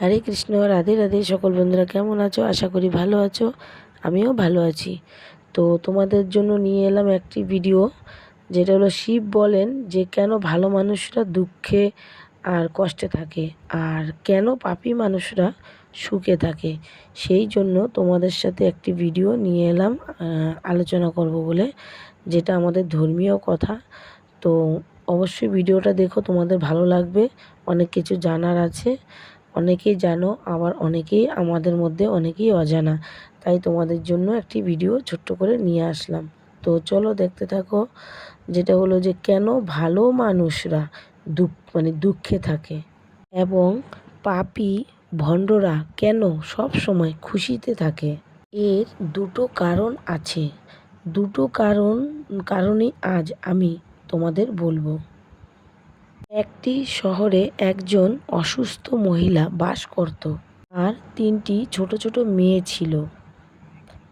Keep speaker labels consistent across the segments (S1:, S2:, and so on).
S1: হরে কৃষ্ণ, রাধে রাধে। সকল বন্ধুরা কেমন আছো? আশা করি ভালো আছো। আমিও ভালো আছি। তো তোমাদের জন্য নিয়ে এলাম একটি ভিডিও, যেটা হলো শিব বলেন যে কেন ভালো মানুষরা দুঃখে আর কষ্টে থাকে আর কেন পাপি মানুষরা সুখে থাকে। সেই জন্য তোমাদের সাথে একটি ভিডিও নিয়ে এলাম আলোচনা করব বলে, যেটা আমাদের ধর্মীয় কথা। তো অবশ্যই ভিডিওটা দেখো, তোমাদের ভালো লাগবে, অনেক কিছু জানার আছে। অনেকেই জানো, আবার অনেকেই আমাদের মধ্যে অনেকেই অজানা। তাই তোমাদের জন্য একটি ভিডিও ছোট্ট করে নিয়ে আসলাম। তো চলো দেখতে থাকো, যেটা হলো যে কেন ভালো মানুষরা দুঃখ মানে দুঃখে থাকে এবং পাপি ভণ্ডরা কেন সব সময় খুশিতে থাকে। এর দুটো কারণ আছে। দুটো কারণ, কারণই আজ আমি তোমাদের বলব। একটি শহরে একজন অসুস্থ মহিলা বাস করত। আর তিনটি ছোট ছোট মেয়ে ছিল।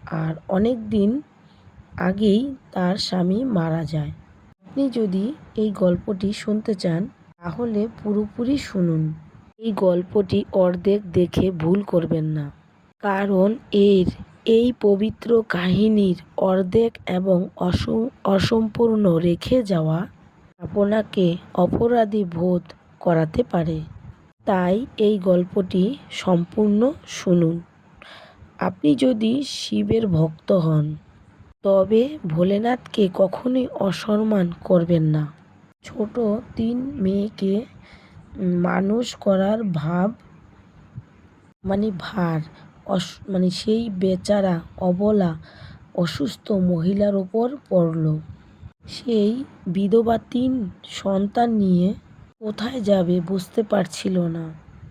S1: আর অনেক দিন আগেই তার স্বামী মারা যায়। আপনি যদি এই গল্পটি শুনতে চান, তাহলে পুরোপুরি শুনুন। এই গল্পটি অর্ধেক দেখে ভুল করবেন না। কারণ এর এই পবিত্র কাহিনীর অর্ধেক এবং অসম, অসম্পূর্ণ রেখে যাওয়া আপনাকে অপরাধী বোধ করাতে পারে। তাই এই গল্পটি সম্পূর্ণ শুনুন। আপনি যদি শিবের ভক্ত হন, তবে ভোলেনাথকে কখনোই অসম্মান করবেন না। ছোট তিন মেয়েকে মানুষ করার ভাব মানে ভার, অস মানে সেই বেচারা অবলা, অসুস্থ মহিলার ওপর পড়ল। সেই বিধবা তিন সন্তান নিয়ে কোথায় যাবে বুঝতে পারছিল না।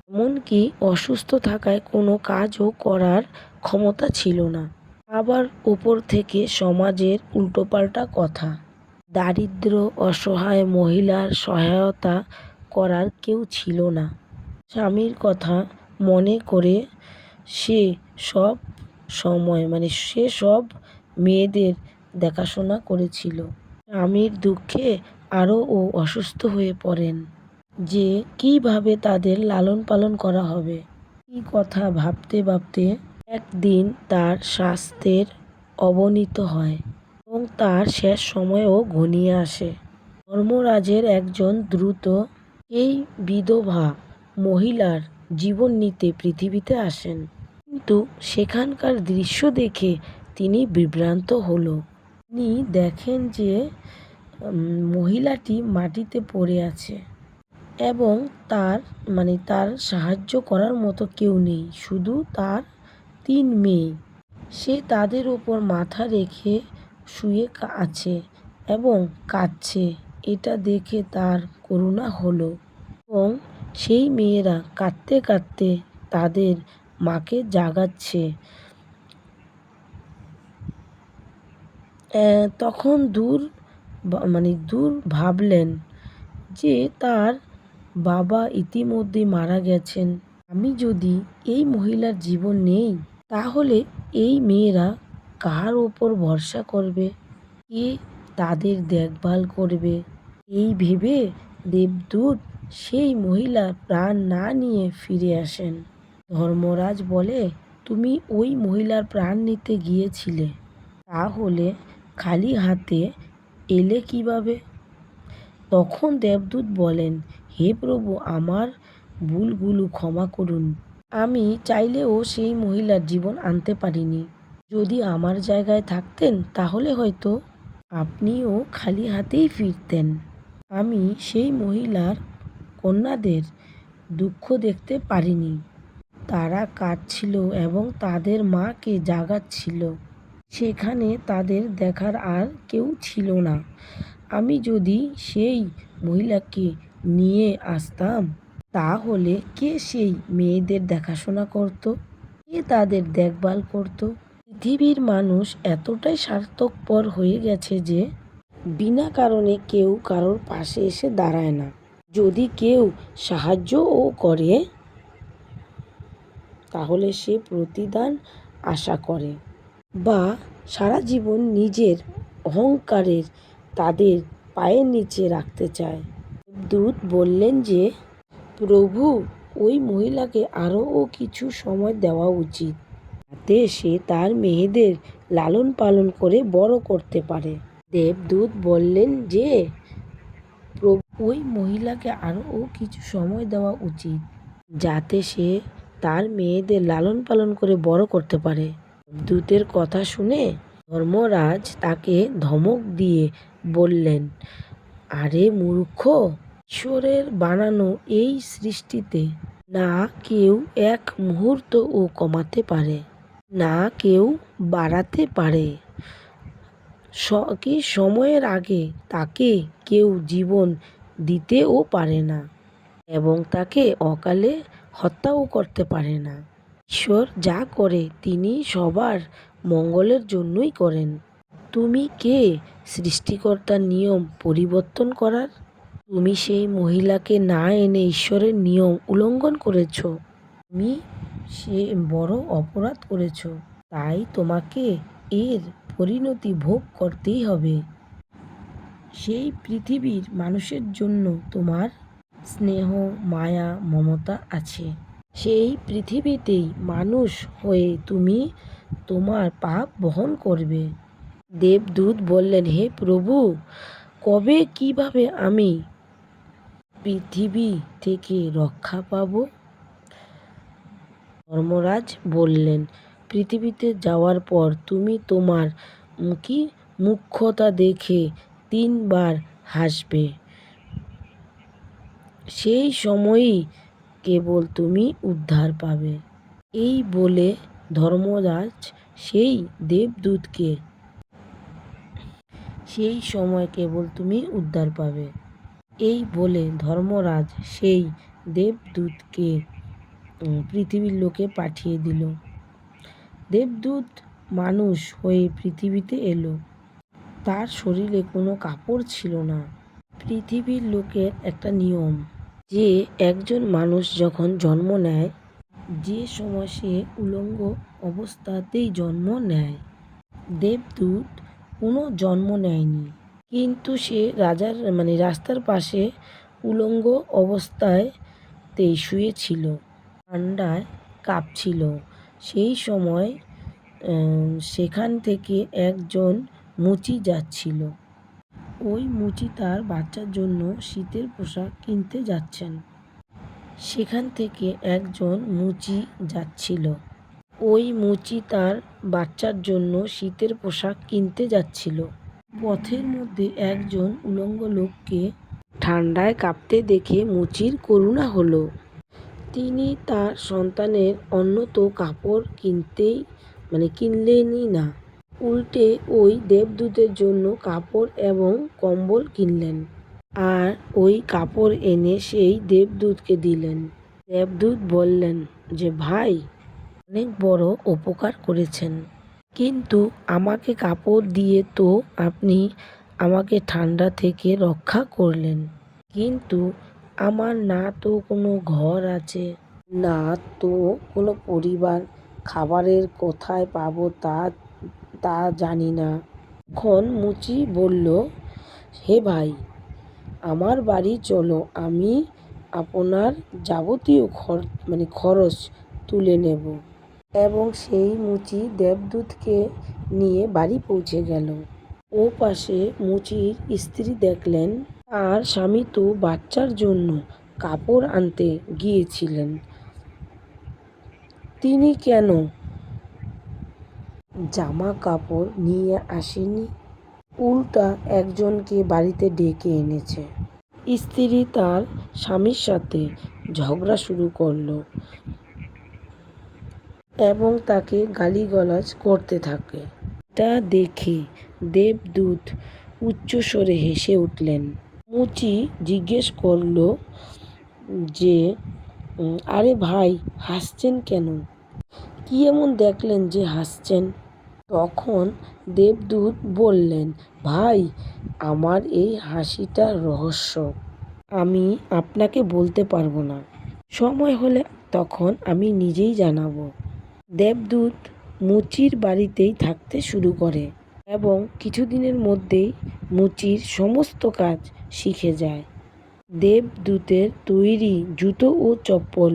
S1: এমনকি অসুস্থ থাকায় কোনো কাজও করার ক্ষমতা ছিল না। আবার ওপর থেকে সমাজের উল্টোপাল্টা কথা। দারিদ্র, অসহায় মহিলার সহায়তা করার কেউ ছিল না। স্বামীর কথা মনে করে সে সব সময় মানে সে সব মেয়েদের দেখাশোনা করেছিল। স্বামীর দুঃখে আরও ও অসুস্থ হয়ে পড়েন। যে কীভাবে তাদের লালন পালন করা হবে? এই কথা ভাবতে ভাবতে একদিন তার স্বাস্থ্যের অবনীত হয় এবং তার শেষ সময়ও ঘনিয়ে আসে। ধর্মরাজের একজন দ্রুত, এই বিধবা মহিলার জীবন নিতে পৃথিবীতে আসেন। কিন্তু সেখানকার দৃশ্য দেখে তিনি বিভ্রান্ত হলো। তিনি দেখেন যে মহিলাটি মাটিতে পড়ে আছে এবং তার মানে তার সাহায্য করার মতো কেউ নেই। শুধু তার তিন মেয়ে। সে তাদের ওপর মাথা রেখে শুয়ে আছে এবং কাঁদছে। এটা দেখে তার করুণা হলো এবং সেই মেয়েরা কাঁদতে কাঁদতে তাদের মাকে জাগাচ্ছে। তখন দূর মানে দূর ভাবলেন যে তার বাবা ইতিমধ্যে মারা গেছেন। আমি যদি এই মহিলার জীবন নেই, তাহলে এই মেয়েরা কার ওপর ভরসা করবে? কে তাদের দেখভাল করবে? এই ভেবে দেবদূত সেই মহিলার প্রাণ না নিয়ে ফিরে আসেন। ধর্মরাজ বলে, তুমি ওই মহিলার প্রাণ নিতে গিয়েছিলে। তাহলে খালি হাতে এলে কীভাবে? তখন দেবদূত বলেন, হে প্রভু, আমার ভুলগুলো ক্ষমা করুন। আমি চাইলেও সেই মহিলার জীবন আনতে পারিনি। যদি আমার জায়গায় থাকতেন, তাহলে হয়তো আপনিও খালি হাতেই ফিরতেন। আমি সেই মহিলার কন্যাদের দুঃখ দেখতে পারিনি। তারা কাঁদছিল এবং তাদের মাকে জাগাচ্ছিল। সেখানে তাদের দেখার আর কেউ ছিল না। আমি যদি সেই মহিলাকে নিয়ে আসতাম, তাহলে কে সেই মেয়েদের দেখাশোনা করত? কে তাদের দেখভাল করত? পৃথিবীর মানুষ এতটাই স্বার্থপর হয়ে গেছে যে বিনা কারণে কেউ কারোর পাশে এসে দাঁড়ায় না। যদি কেউ সাহায্যও করে, তাহলে সে প্রতিদান আশা করে। বা সারা জীবন নিজের অহংকারের তাদের পায়ের নিচে রাখতে চায়। দূত বললেন যে, প্রভু, ওই মহিলাকে আরও কিছু সময় দেওয়া উচিত। যাতে সে তার মেয়েদের লালন পালন করে বড় করতে পারে। দেবদূত বললেন যে ওই মহিলাকে আরও কিছু সময় দেওয়া উচিত। যাতে সে তার মেয়েদের লালন পালন করে বড় করতে পারে। দূতের কথা শুনে ধর্মরাজ তাকে ধমক দিয়ে বললেন, আরে মূর্খ, ঈশ্বরের বানানো এই সৃষ্টিতে না কেউ এক মুহূর্তও কমাতে পারে, না কেউ বাড়াতে পারে। কি সময়ের আগে তাকে কেউ জীবন দিতেও পারে না এবং তাকে অকালে হত্যাও করতে পারে না। ঈশ্বর যা করে, তিনি সবার মঙ্গলের জন্যই করেন। তুমি কে? সৃষ্টিকর্তার নিয়ম পরিবর্তন করার? তুমি সেই মহিলাকে না এনে ঈশ্বরের নিয়ম উল্লঙ্ঘন করেছ। তুমি সে বড় অপরাধ করেছ। তাই তোমাকে এর পরিণতি ভোগ করতেই হবে। সেই পৃথিবীর মানুষের জন্য তোমার স্নেহ, মায়া, মমতা আছে। সেই পৃথিবীতেই মানুষ হয়ে তুমি তোমার পাপ বহন করবে। দেবদূত বললেন, হে প্রভু, কবে, কীভাবে আমি পৃথিবী থেকে রক্ষা পাব? ধর্মরাজ বললেন, পৃথিবীতে যাওয়ার পর তুমি তোমার মুখী মুখ্যতা দেখে তিনবার হাসবে। সেই সময়ই কেবল তুমি উদ্ধার পাবে। এই বলে ধর্মরাজ সেই দেবদূতকে, সেই সময় কেবল তুমি উদ্ধার পাবে। এই বলে ধর্মরাজ সেই দেবদূতকে পৃথিবীর লোকে পাঠিয়ে দিল। দেবদূত মানুষ হয়ে পৃথিবীতে এলো। তার শরীরে কোনো কাপড় ছিল না। পৃথিবীর লোকের একটা নিয়ম যে একজন মানুষ যখন জন্ম নেয়, যে সময় সে উলঙ্গ অবস্থাতেই জন্ম নেয়। দেবদূত কোনো জন্ম নেয়নি। কিন্তু সে রাজার মানে রাস্তার পাশে উলঙ্গ অবস্থায়তেই শুয়েছিল ঠান্ডায় কাঁপছিল। সেই সময় সেখান থেকে একজন মুচি যাচ্ছিল। ওই মুচি তার বাচ্চার জন্য শীতের পোশাক কিনতে যাচ্ছেন। সেখান থেকে একজন মুচি যাচ্ছিল। ওই মুচি তার বাচ্চার জন্য শীতের পোশাক কিনতে যাচ্ছিল। পথের মধ্যে একজন উলঙ্গ লোককে ঠান্ডায় কাঁপতে দেখে মুচির করুণা হলো। তিনি তার সন্তানের অন্যত কাপড় কিনতেই মানে কিনলেনই না। উল্টে ওই দেবদূতের জন্য কাপড় এবং কম্বল কিনলেন আর ওই কাপড় এনে সেই দেবদূতকে দিলেন। দেবদূত বললেন, যে ভাই, অনেক বড় উপকার করেছেন। কিন্তু আমাকে কাপড় দিয়ে তো আপনি আমাকে ঠান্ডা থেকে রক্ষা করলেন। কিন্তু আমার না তো কোনো ঘর আছে, না তো কোনো পরিবার। খাবারের কোথায় পাবো তা তা জানি না। তখন মুচি বলল, হে ভাই, আমার বাড়ি চলো, আমি আপনার যাবতীয় খর মানে খরচ তুলে নেব। এবং সেই মুচি দেবদূতকে নিয়ে বাড়ি পৌঁছে গেল। ও পাশে মুচির স্ত্রী দেখলেন আর স্বামী তো বাচ্চার জন্য কাপড় আনতে গিয়েছিলেন। তিনি কেন জামা কাপড় নিয়ে আসেনি। উল্টা একজনকে বাড়িতে ডেকে এনেছে। স্ত্রী তার স্বামীর সাথে ঝগড়া শুরু করল এবং তাকে গালিগালাজ করতে থাকে। তা দেখে দেবদূত উচ্চস্বরে হেসে উঠলেন। মুচি জিজ্ঞেস করল যে আরে ভাই, হাসছেন কেন? কি এমন দেখলেন যে হাসছেন? তখন দেবদূত বললেন, ভাই, আমার এই হাসিটার রহস্য। আমি আপনাকে বলতে পারব না। সময় হলে তখন আমি নিজেই জানাব। দেবদূত মুচির বাড়িতেই থাকতে শুরু করে এবং কিছুদিনের মধ্যেই মুচির সমস্ত কাজ শিখে যায়। দেবদূতের তৈরি জুতো ও চপ্পল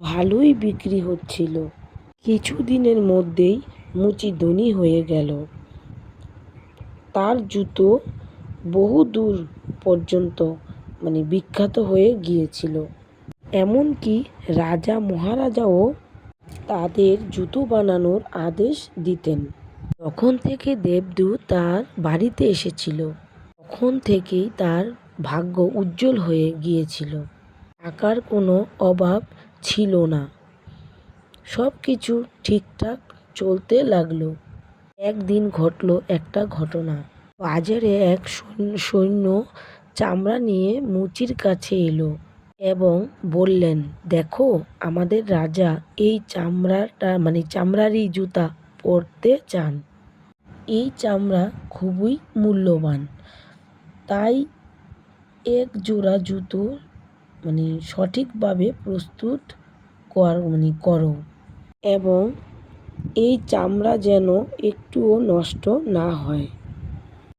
S1: ভালোই বিক্রি হচ্ছিল। কিছুদিনের মধ্যেই মুচি ধনী হয়ে গেল। তার জুতো বহু দূর পর্যন্ত মানে বিখ্যাত হয়ে গিয়েছিল। এমনকি রাজা মহারাজাও তাদের জুতো বানানোর আদেশ দিতেন। তখন থেকে দেবদূত তার বাড়িতে এসেছিল। তখন থেকেই তার ভাগ্য উজ্জ্বল হয়ে গিয়েছিল। টাকার কোনো অভাব ছিল না। সব কিছু ঠিকঠাক চলতে লাগল। একদিন ঘটলো একটা ঘটনা। বাজারে এক সৈন্য- চামড়া নিয়ে মুচির কাছে এলো এবং বললেন, দেখো, আমাদের রাজা এই চামড়াটা মানে চামড়ারই জুতা পরতে চান। এই চামড়া খুবই মূল্যবান। তাই এক জোড়া জুতো মানে সঠিকভাবে প্রস্তুত কর মানে করো। এবং এই চামড়া যেন একটুও নষ্ট না হয়।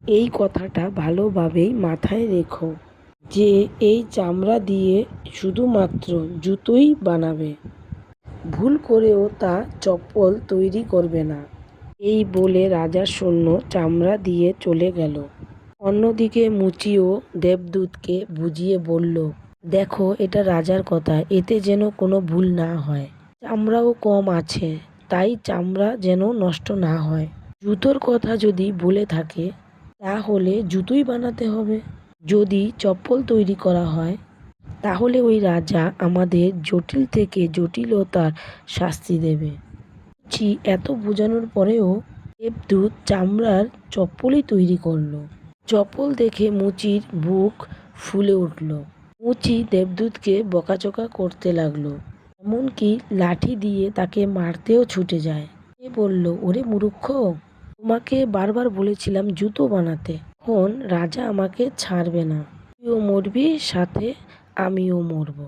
S1: এই কথাটা ভালোভাবেই মাথায় রেখো যে এই চামড়া দিয়ে শুধুমাত্র জুতোই বানাবে। ভুল করেও তা চপ্পল তৈরি করবে না। এই বলে রাজার সৈন্য চামড়া দিয়ে চলে গেল। অন্যদিকে মুচিও দেবদূতকে বুঝিয়ে বলল, দেখো, এটা রাজার কথা, এতে যেন কোনো ভুল না হয়। চামড়াও কম আছে। তাই চামড়া যেন নষ্ট না হয়। জুতোর কথা যদি বলে থাকে, তাহলে জুতোই বানাতে হবে। যদি চপ্পল তৈরি করা হয়, তাহলে ওই রাজা আমাদের জটিল থেকে জটিলতার শাস্তি দেবে। ছি, এত বোঝানোর পরেও দেবদূত চামড়ার চপ্পলই তৈরি করল। চপ্পল দেখে মুচির বুক ফুলে উঠল। মুচি দেবদূতকে বকাচকা করতে লাগল। এমনকি লাঠি দিয়ে তাকে মারতেও ছুটে যায়। সে বলল, ওরে মুরুক্ষ, তোমাকে বারবার বলেছিলাম জুতো বানাতে। এখন রাজা আমাকে ছাড়বে না। তুইও মরবি, সাথে আমিও মরব।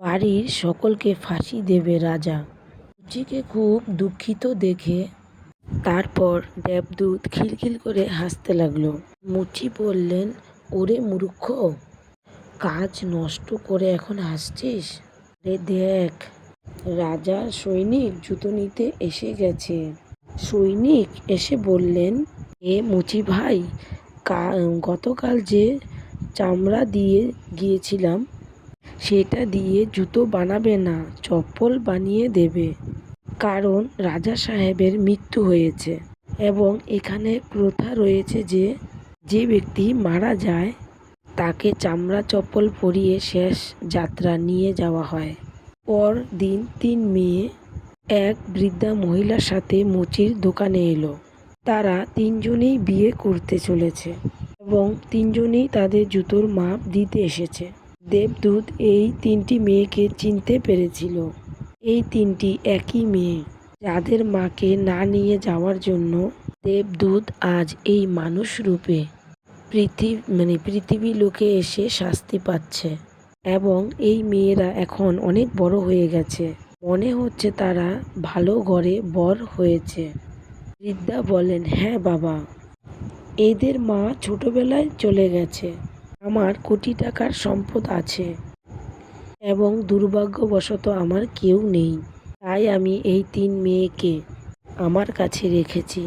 S1: বাড়ির সকলকে ফাঁসি দেবে রাজা। মুচিকে খুব দুঃখিত দেখে তারপর দেবদূত খিলখিল করে হাসতে লাগল। মুচি বললেন, ওরে মূর্খ কাজ নষ্ট করে এখন হাসছিস? রে দেখ রাজার সৈনিক জুতো নিতে এসে গেছে। সৈনিক এসে বললেন, এ মুচি ভাই গতকাল যে চামড়া দিয়ে গিয়েছিলাম, সেটা দিয়ে জুতো বানাবে না, চপ্পল বানিয়ে দেবে। কারণ রাজা সাহেবের মৃত্যু হয়েছে এবং এখানে প্রথা রয়েছে যে যে ব্যক্তি মারা যায়, তাকে চামড়া চপ্পল পরিয়ে শেষ যাত্রা নিয়ে যাওয়া হয়। পর দিন তিন মেয়ে, এক বৃদ্ধা মহিলার সাথে মুচির দোকানে এলো। তারা তিনজনেই বিয়ে করতে চলেছে এবং তিনজনেই তাদের জুতোর মাপ দিতে এসেছে। দেবদূত এই তিনটি মেয়েকে চিনতে পেরেছিল। এই তিনটি একই মেয়ে। যাদের মাকে না নিয়ে যাওয়ার জন্য দেবদূত আজ এই মানুষ রূপে পৃথিবী মানে পৃথিবী লোকে এসে শাস্তি পাচ্ছে। এবং এই মেয়েরা এখন অনেক বড় হয়ে গেছে। মনে হচ্ছে তারা ভালো ঘরে বর হয়েছে। বৃদ্ধা বলেন হ্যাঁ বাবা, এদের মা ছোটবেলায় চলে গেছে। আমার কোটি টাকার সম্পদ আছে এবং দুর্ভাগ্যবশত আমার কেউ নেই। তাই আমি এই তিন মেয়েকে আমার কাছে রেখেছি।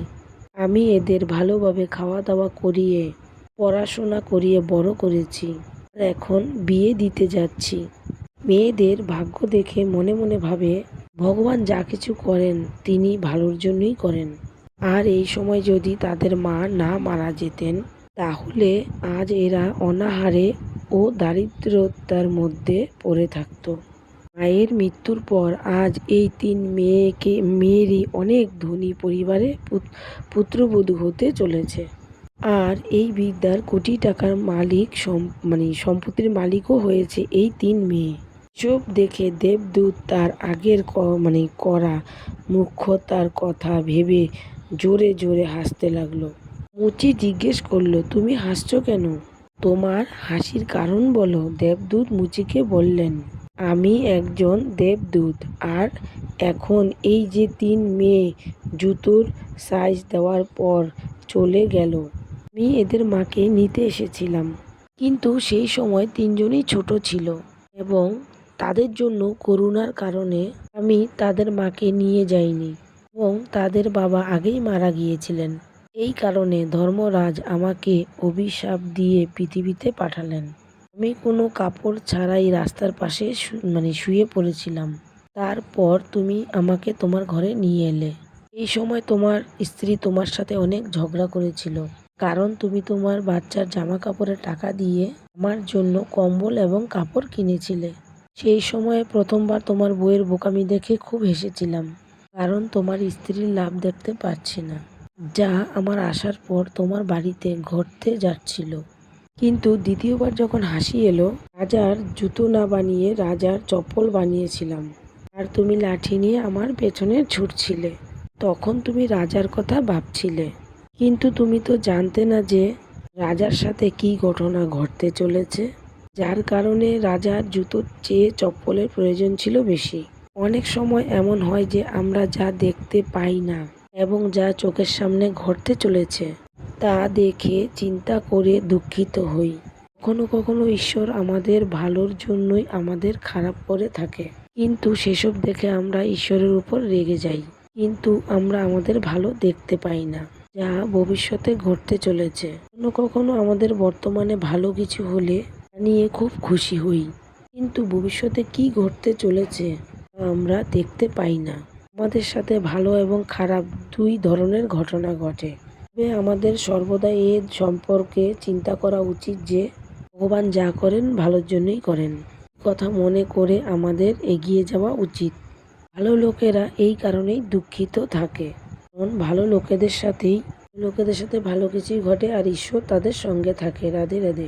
S1: আমি এদের ভালোভাবে খাওয়া দাওয়া করিয়ে, পড়াশোনা করিয়ে বড় করেছি। এখন বিয়ে দিতে যাচ্ছি। মেয়েদের ভাগ্য দেখে মনে মনে ভাবে, ভগবান যা কিছু করেন তিনি ভালোর জন্যই করেন। আর এই সময় যদি তাদের মা না মারা যেতেন, তাহলে আজ এরা অনাহারে ও দারিদ্রতার মধ্যে পড়ে থাকতো। মায়ের মৃত্যুর পর আজ এই তিন মেয়েকে, মেয়েরই অনেক ধনী পরিবারে পুত- পুত্রবধূ হতে চলেছে। আর এই বিদ্যার কোটি টাকার মালিক মানে সম্পত্তির মালিকও হয়েছে এই তিন মেয়ে। চোখ দেখে দেবদূত তার আগের মানে করা মুখ্যতার কথা ভেবে জোরে জোরে হাসতে লাগল। মুচি জিজ্ঞেস করল, তুমি হাসছো কেন? তোমার হাসির কারণ বলো। দেবদূত মুচিকে বললেন, আমি একজন দেবদূত, আর এখন এই যে তিন মেয়ে জুতোর সাইজ দেওয়ার পর চলে গেল। আমি এদের মাকে নিতে এসেছিলাম। কিন্তু সেই সময় তিনজনই ছোট ছিল এবং তাদের জন্য করুণার কারণে আমি তাদের মাকে নিয়ে যাইনি এবং তাদের বাবা আগেই মারা গিয়েছিলেন। এই কারণে ধর্মরাজ আমাকে অভিশাপ দিয়ে পৃথিবীতে পাঠালেন। আমি কোনো কাপড় ছাড়াই রাস্তার পাশে মানে শুয়ে পড়েছিলাম। তারপর তুমি আমাকে তোমার ঘরে নিয়ে এলে। এই সময় তোমার স্ত্রী তোমার সাথে অনেক ঝগড়া করেছিল। কারণ তুমি তোমার বাচ্চার জামা কাপড়ের টাকা দিয়ে আমার জন্য কম্বল এবং কাপড় কিনেছিলে। সেই সময়ে প্রথমবার তোমার বইয়ের বোকামি দেখে খুব হেসেছিলাম, কারণ তোমার স্ত্রীর লাভ দেখতে পাচ্ছি না, যা আমার আসার পর তোমার বাড়িতে ঘটতে যাচ্ছিল। কিন্তু দ্বিতীয়বার যখন হাসি এলো, রাজার জুতো না বানিয়ে রাজার চপ্পল বানিয়েছিলাম, আর তুমি লাঠি নিয়ে আমার পেছনে ছুটছিলে, তখন তুমি রাজার কথা ভাবছিলে। কিন্তু তুমি তো জানতে না যে রাজার সাথে কি ঘটনা ঘটতে চলেছে, যার কারণে রাজার জুতোর চেয়ে চপ্পলের প্রয়োজন ছিল বেশি। অনেক সময় এমন হয় যে আমরা যা দেখতে পাই না এবং যা চোখের সামনে ঘটতে চলেছে, তা দেখে চিন্তা করে দুঃখিত হই। কখনো কখনো ঈশ্বর আমাদের ভালোর জন্যই আমাদের খারাপ করে থাকে। কিন্তু সেসব দেখে আমরা ঈশ্বরের উপর রেগে যাই। কিন্তু আমরা আমাদের ভালো দেখতে পাই না। যা ভবিষ্যতে ঘটতে চলেছে। কখনো কখনো আমাদের বর্তমানে ভালো কিছু হলে নিয়ে খুব খুশি হই। কিন্তু ভবিষ্যতে কি ঘটতে চলেছে আমরা দেখতে পাই না। আমাদের সাথে ভালো এবং খারাপ দুই ধরনের ঘটনা ঘটে। তবে আমাদের সর্বদা এ সম্পর্কে চিন্তা করা উচিত যে, ভগবান যা করেন ভালোর জন্যই করেন। কথা মনে করে আমাদের এগিয়ে যাওয়া উচিত। ভালো লোকেরা এই কারণেই দুঃখিত থাকে। ভালো লোকেদের সাথেই, লোকেদের সাথে ভালো কিছুই ঘটে আর ঈশ্বর তাদের সঙ্গে থাকে। রাধে রাধে।